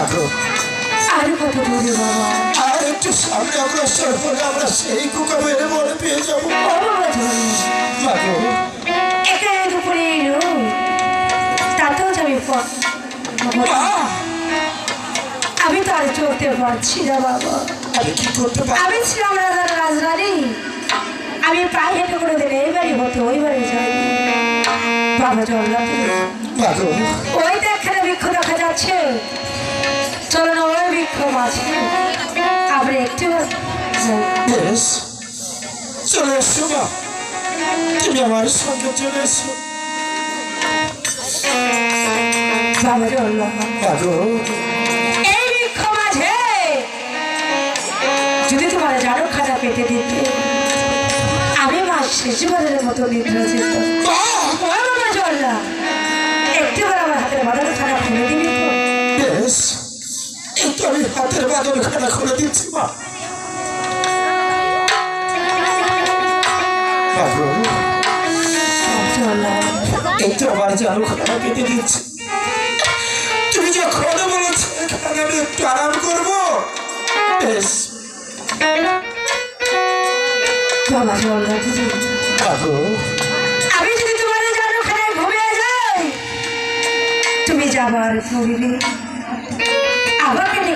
আর। বাবা আর একটু সামনে অগ্রসর হলে আমরা সেই কুকা মেরে পেয়ে যাব। ও বাবা জল মাগো একা দুপুরে এলো। তাতেও যাবে পথ আমি তো আর চলতে পারছি না বাবা। আমি কি করতে পারি আমি ছিলাম রাজার রাজরানী। আমি পায়ে হেঁটে করে দিলে এই বাড়ি হতে ওই বাড়ি যাই বাবা মাগো ওই বৃক্ষ দেখা যাচ্ছে। বৃক্ষ মাঝে আমরা একটু। বেশ চলে এসো মা তুমি আমার সঙ্গে চলে এসো যদি তোমার জানো খারাপ পেতে দিতে আমি মাস শেষ বাজারের মতো নিদ্রা যেত মা একটু আমার হাতের বাজারে খারাপ ফেলে দিবি। বাদল খানা খুলে দিচ্ছি মা আমার জানু খানা পেতে দিচ্ছি। তুমি যখন বলেছ এখানে আমি একটু আরাম করব। বেশ। বাবা মাগো আমি যদি তোমার জানো খানায় ঘুমিয়ে যাই তুমি যাবার পূর্বে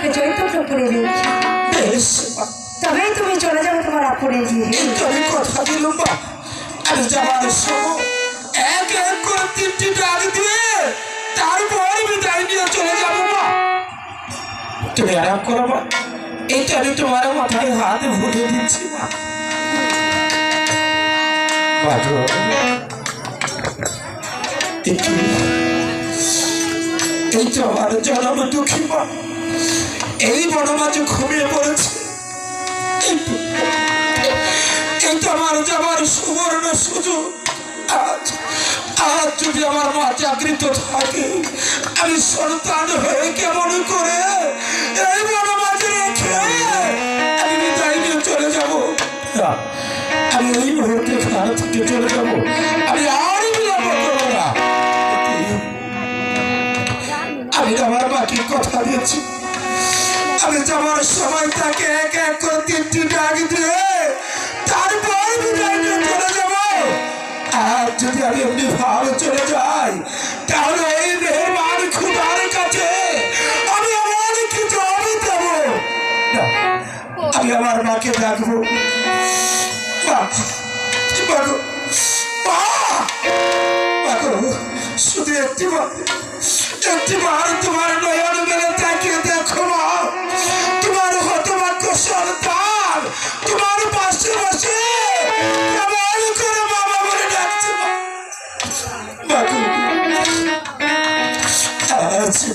ডেকে চৈতন্য করে দিয়েছি তবেই তুমি চলে যাবে তোমার আপনে গিয়ে। আমি কথা দিলাম সময় এক এক করে তিনটি ডাক দিয়ে তারপর বিদায় নিয়ে চলে যাব মা। তুমি আরাম করো মা। আমি তোমার মাথায় হাত দিচ্ছি মা। এই তো আমার জনম দুঃখী মা। এই বড় মাঝে ঘুমিয়ে পড়েছে। আমার যাবার সুবর্ণ সুযোগ আজ আজ যদি আমার মা জাগৃত থাকে আমি সন্তান হয়ে কেমন করে এই বড় মাঝে রেখে আমি বিদায় নিয়ে চলে যাব। আমি এই মুহূর্তে থেকে চলে যাব। আমি যাওয়ার সময় তাকে এক এক করে তিনটি ডাক দিয়ে তারপর চলে যাব। আর যদি আমি এমনি ভালো চলে যাই, তাহলে আমার কিছু আমি দেব। আমি আমার মাকে শুধু একটি বার তোমার নয়ন মেলে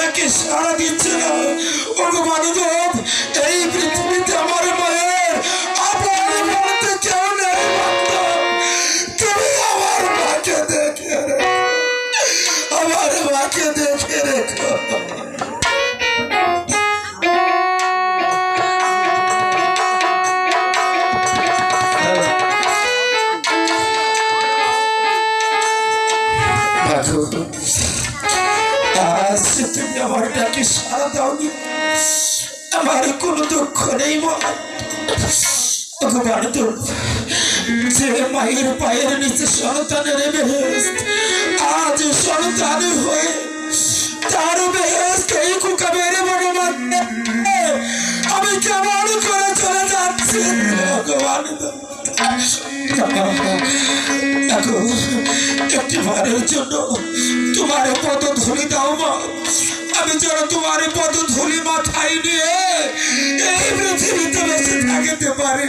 আমার ডাকে সারা দিচ্ছে না ওগো বান্ধব এই পৃথিবীতে আমার সারা দাওনি। আমার কোনো দুঃখ নেই ভগবান তো যে মায়ের পায়ের নিচে সন্তানের বেহেস্ত আজ সন্তান হয়ে তার বেহেস্ত এই কুকা মেরে বড় আমি কেমন করে চলে যাচ্ছি ভগবান। দেখো একটি বারের জন্য তোমার পদ ধুলি দাও মা। আমি যেন তোমার পদ ধুলি মাথায় নিয়ে এই পৃথিবীতে বেঁচে থাকিতে পারে।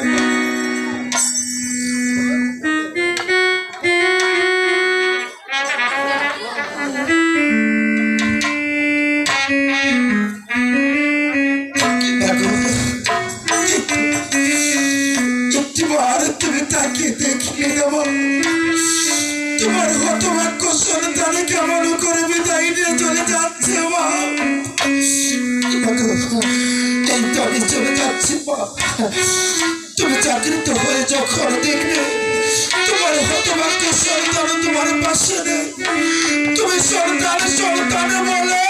তুমি তাকে দেখিয়ে আমি চলে যাচ্ছি মা। তুমি চাকরিত হয়ে যখন দেখবে তোমার হতভাগ্য সন্তান তোমার পাশে নেই। তুমি সন্তান সন্তান বলে